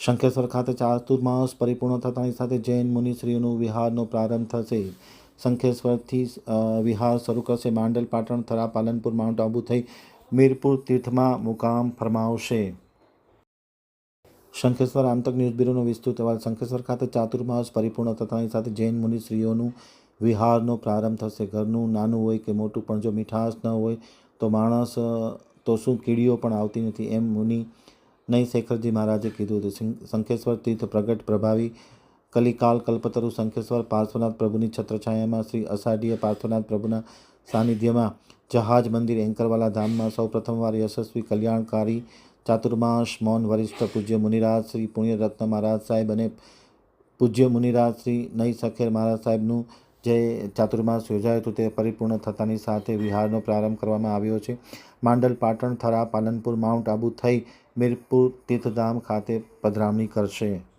શંખેશ્વર ખાતે ચાતુર્માસ પરિપૂર્ણ થતાની સાથે જૈન મુનિશ્રીઓનું વિહારનો પ્રારંભ થશે. શંખેશ્વરથી વિહાર શરૂ કરશે. માંડલ પાટણ, થરા, પાલનપુર, માઉન્ટ આબુ થઈ મીરપુર તીર્થમાં મુકામ ફરમાવશે. શંખેશ્વર આમતક ન્યૂઝ બ્યુરોનો વિસ્તૃત અહેવાલ. શંખેશ્વર ખાતે ચાતુર્માસ પરિપૂર્ણ થતાની સાથે જૈન મુનિશ્રીઓનું વિહારનો પ્રારંભ થશે. ઘરનું નાનું હોય કે મોટું, પણ જો મીઠાશ ન હોય તો માણસ, તો શું કીડીઓ પણ આવતી નથી એમ મુનિ નઈ શેખરજી મહારાજે કીધું હતું શંખ- શંખેશ્વર તીર્થ પ્રગટ પ્રભાવી કલિકાલ કલ્પતરુ શંખેશ્વર પાર્શ્વનાથ પ્રભુની છત્રછાયામાં શ્રી અષાઢીય પાર્શ્વનાથ પ્રભુના સાનિધ્યમાં જહાજ મંદિર એન્કરવાલા ધામમાં સૌ પ્રથમવાર યશસ્વી કલ્યાણકારી ચાતુર્માસ મૌન વરિષ્ઠ પૂજ્ય મુનિરાજ શ્રી પુણ્યરત્ન મહારાજ સાહેબ અને પૂજ્ય મુનિરાજ શ્રી નઈ સખેર મહારાજ સાહેબનું જે ચાતુર્માસ યોજાયો હતું તે પરિપૂર્ણ થતાની સાથે વિહારનો પ્રારંભ કરવામાં આવ્યો છે. માંડલ, પાટણ, થરા, પાલનપુર, માઉન્ટ આબુ થઈ મીરપુર તીર્થધામ ખાતે પધરામણી કરશે.